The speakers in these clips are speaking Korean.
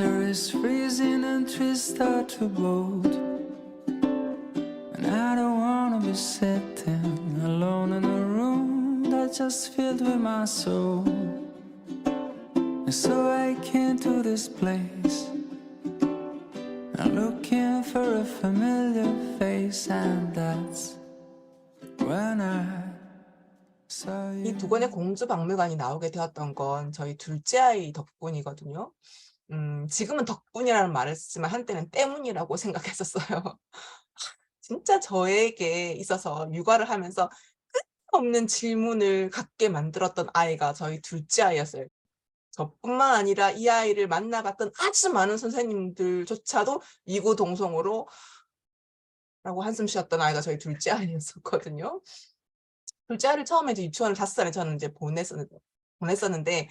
Winter is freezing and trees start to blow. And I don't wanna be sitting alone in a room that's just filled with my soul. And so I came to this place. I'm looking for a familiar face, and that's when I. 이두 권의 공주 박물관이 나오게 되었던 건 저희 둘째 아이 덕분이거든요. 음, 지금은 덕분이라는 말을 쓰지만 한때는 때문이라고 생각했었어요. 진짜 저에게 있어서 육아를 하면서 끝없는 질문을 갖게 만들었던 아이가 저희 둘째 아이였어요. 저뿐만 아니라 이 아이를 만나봤던 아주 많은 선생님들조차도 이구동성으로 라고 한숨 쉬었던 아이가 저희 둘째 아이였었거든요. 둘째 아이를 처음에 이제 유치원을 다섯 살에 저는 이제 보냈었는데, 보냈었는데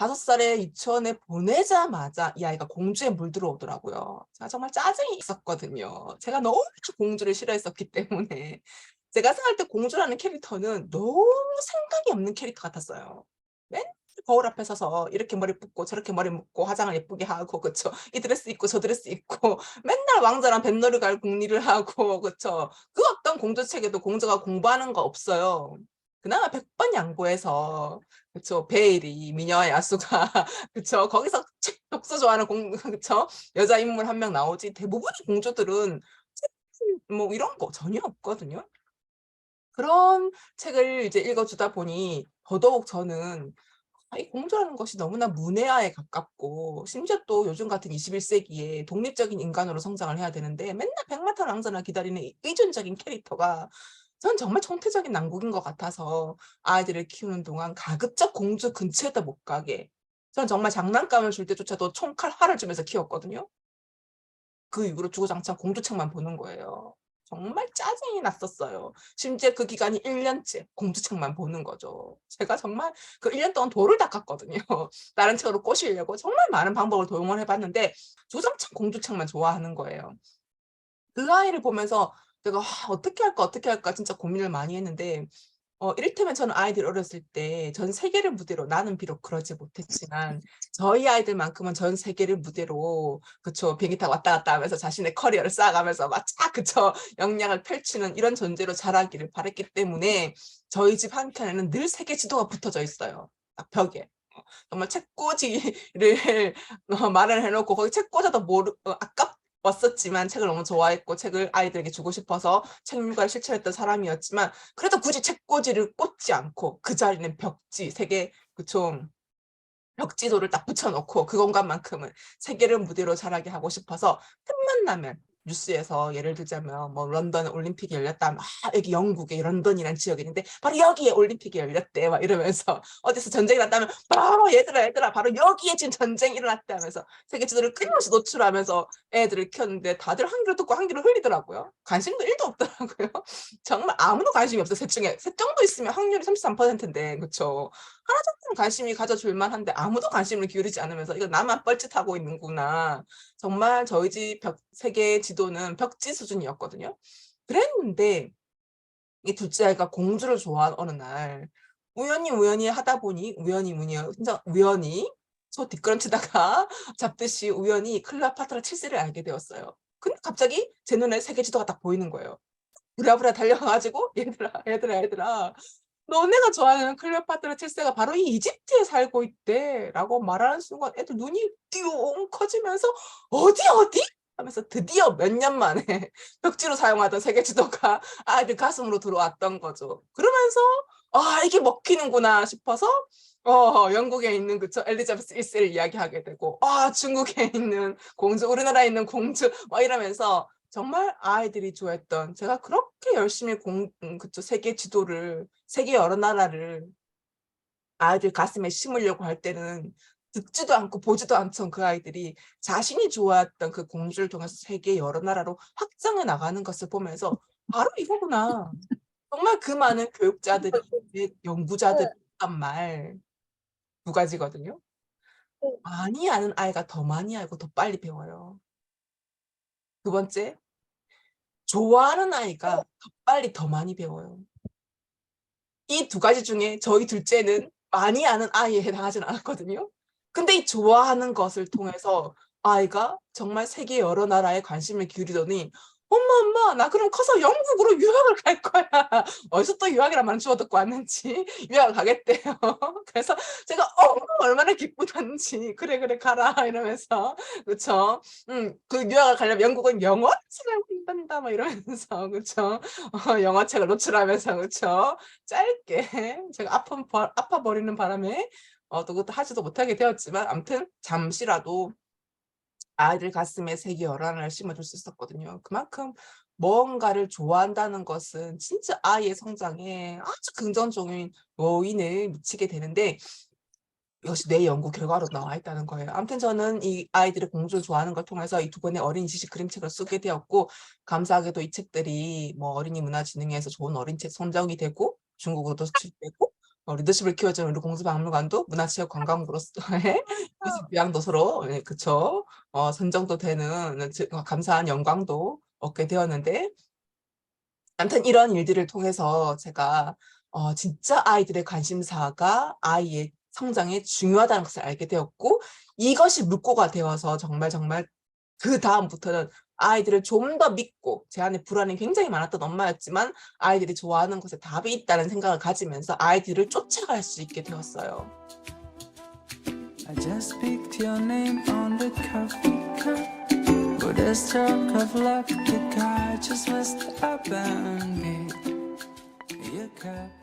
다섯 살에 유치원에 보내자마자 이 아이가 공주에 물들어오더라고요. 제가 정말 짜증이 있었거든요. 제가 너무 공주를 싫어했었기 때문에 제가 생각할 때 공주라는 캐릭터는 너무 생각이 없는 캐릭터 같았어요. 맨 거울 앞에 서서 이렇게 머리 붓고 저렇게 머리 묶고 화장을 예쁘게 하고 그쵸 이 드레스 입고 저 드레스 입고 맨날 왕자랑 뱃놀이 갈 궁리를 하고 그쵸 그 어떤 공주 책에도 공주가 공부하는 거 없어요. 그나마 백번 양보해서 그쵸? 베일이 미녀와 야수가 그쵸? 거기서 책 독서 좋아하는 공 그쵸? 여자 인물 한 명 나오지 대부분의 공주들은 책뭐 이런 거 전혀 없거든요. 그런 책을 이제 읽어주다 보니 더더욱 저는 아, 이 공주라는 것이 너무나 문외화에 가깝고 심지어 또 요즘 같은 21세기에 독립적인 인간으로 성장을 해야 되는데 맨날 백마탄 왕자나 기다리는 이 의존적인 캐릭터가 전 정말 총태적인 난국인 것 같아서 아이들을 키우는 동안 가급적 공주 근처에도 못 가게 전 정말 장난감을 줄 때조차도 총칼 활을 주면서 키웠거든요. 그 이후로 주구장창 공주책만 보는 거예요. 정말 짜증이 났었어요. 심지어 그 기간이 1년째 공주책만 보는 거죠. 제가 정말 그 1년 동안 돌을 닦았거든요. 다른 책으로 꼬시려고 정말 많은 방법을 도용을 해봤는데 주구장창 공주책만 좋아하는 거예요. 그 아이를 보면서 내가 아, 어떻게 할까 어떻게 할까 진짜 고민을 많이 했는데 어, 이를테면 저는 아이들 어렸을 때 전 세계를 무대로 나는 비록 그러지 못했지만 저희 아이들만큼은 전 세계를 무대로 그쵸 비행기 타고 왔다 갔다 하면서 자신의 커리어를 쌓아가면서 막쫙 그쵸 역량을 펼치는 이런 존재로 자라기를 바랬기 때문에 저희 집 한켠에는 늘 세계 지도가 붙어져 있어요. 딱 벽에. 어, 정말 책꽂이를 어, 말을 해놓고 거기 책 꽂아도 모르 어, 아깝 웠었지만 책을 너무 좋아했고 책을 아이들에게 주고 싶어서 책 육아를 실천했던 사람이었지만 그래도 굳이 책꽂이를 꽂지 않고 그 자리는 벽지 세계 그쵸 벽지도를 딱 붙여놓고 그 공간만큼은 세계를 무대로 자라게 하고 싶어서 틈만 나면 뉴스에서 예를 들자면 뭐 런던 올림픽이 열렸다 아 여기 영국의 런던이라는 지역이 있는데 바로 여기에 올림픽이 열렸대 막 이러면서 어디서 전쟁이 났다면 바로 얘들아 얘들아 바로 여기에 지금 전쟁이 일어났대 하면서 세계 지도를 끊임없이 노출하면서 애들을 키웠는데 다들 한 귀로 듣고 한 귀로 흘리더라고요. 관심도 1도 없더라고요. 정말 아무도 관심이 없어. 셋 중에 셋 정도 있으면 확률이 33%인데 그쵸 하나 정도는 관심이 가져줄 만한데 아무도 관심을 기울이지 않으면서 이거 나만 뻘짓하고 있는구나. 정말 저희 집 벽, 세계 지도는 벽지 수준이었거든요. 그랬는데 이 둘째 아이가 공주를 좋아하는 어느 날 우연히 우연히 하다 보니 우연히 우연히 진짜 우연히 소 뒷걸음치다가 잡듯이 우연히 클레오파트라 7세를 알게 되었어요. 근데 갑자기 제 눈에 세계 지도가 딱 보이는 거예요. 부랴부랴 달려가가지고 얘들아 얘들아 얘들아 너네가 좋아하는 클레오파트라 7세가 바로 이 이집트에 살고 있대 라고 말하는 순간 애들 눈이 띠용 커지면서 어디 어디? 하면서 드디어 몇 년 만에 벽지로 사용하던 세계 지도가 아이들 가슴으로 들어왔던 거죠. 그러면서 아 이게 먹히는구나 싶어서 어 영국에 있는 그쵸 엘리자베스 1세를 이야기하게 되고 아 중국에 있는 공주 우리나라에 있는 공주 막 이러면서 정말 아이들이 좋아했던 제가 그렇게 열심히 공음 그쵸 세계 지도를 세계 여러 나라를 아이들 가슴에 심으려고 할 때는 듣지도 않고 보지도 않던 그 아이들이 자신이 좋아했던 그 공주를 통해서 세계 여러 나라로 확장해 나가는 것을 보면서 바로 이거구나. 정말 그 많은 교육자들이 연구자들이 한말 두 가지거든요. 많이 아는 아이가 더 많이 알고 더 빨리 배워요. 두 번째, 좋아하는 아이가 더 빨리 더 많이 배워요. 이 두 가지 중에 저희 둘째는 많이 아는 아이에 해당하진 않았거든요. 근데 이 좋아하는 것을 통해서 아이가 정말 세계 여러 나라에 관심을 기울이더니 엄마 엄마 나 그럼 커서 영국으로 유학을 갈 거야. 어디서 또 유학이란 말은 주워 듣고 왔는지 유학을 가겠대요. 그래서 제가 어 얼마나 기쁘던지 그래 그래 가라 이러면서 그쵸. 음, 그 유학을 가려면 영국은 영어 책을 한단다 막 이러면서 그쵸. 어, 영어 책을 노출하면서 그쵸. 짧게 제가 버- 아파 버리는 바람에 어, 또 그것도 하지도 못하게 되었지만 아무튼 잠시라도 아이들 가슴에 세계 열하나를 심어줄 수 있었거든요. 그만큼 뭔가를 좋아한다는 것은 진짜 아이의 성장에 아주 긍정적인 요인을 미치게 되는데 이것이 내 연구 결과로 나와 있다는 거예요. 아무튼 저는 이 아이들이 공주를 좋아하는 걸 통해서 이 두 권의 어린이 지식 그림책을 쓰게 되었고 감사하게도 이 책들이 뭐 어린이 문화진흥회에서 좋은 어린이책 선정이 되고 중국으로도 수출되고 어, 리더십을 키워주는 우리 공주박물관도 문화체육관광부로서의 교양도서로 네, 그쵸? 어, 선정도 되는 즉, 어, 감사한 영광도 얻게 되었는데 아무튼 이런 일들을 통해서 제가 어, 진짜 아이들의 관심사가 아이의 성장에 중요하다는 것을 알게 되었고 이것이 물꼬가 되어서 정말 정말 그 다음부터는 아이들을 좀 더 믿고 제 안에 불안이 굉장히 많았던 엄마였지만 아이들이 좋아하는 것에 답이 있다는 생각을 가지면서 아이들을 쫓아갈 수 있게 되었어요. I just speak your name on the coffee cup. But there's talk of luck, the guy just messed up and me a cup.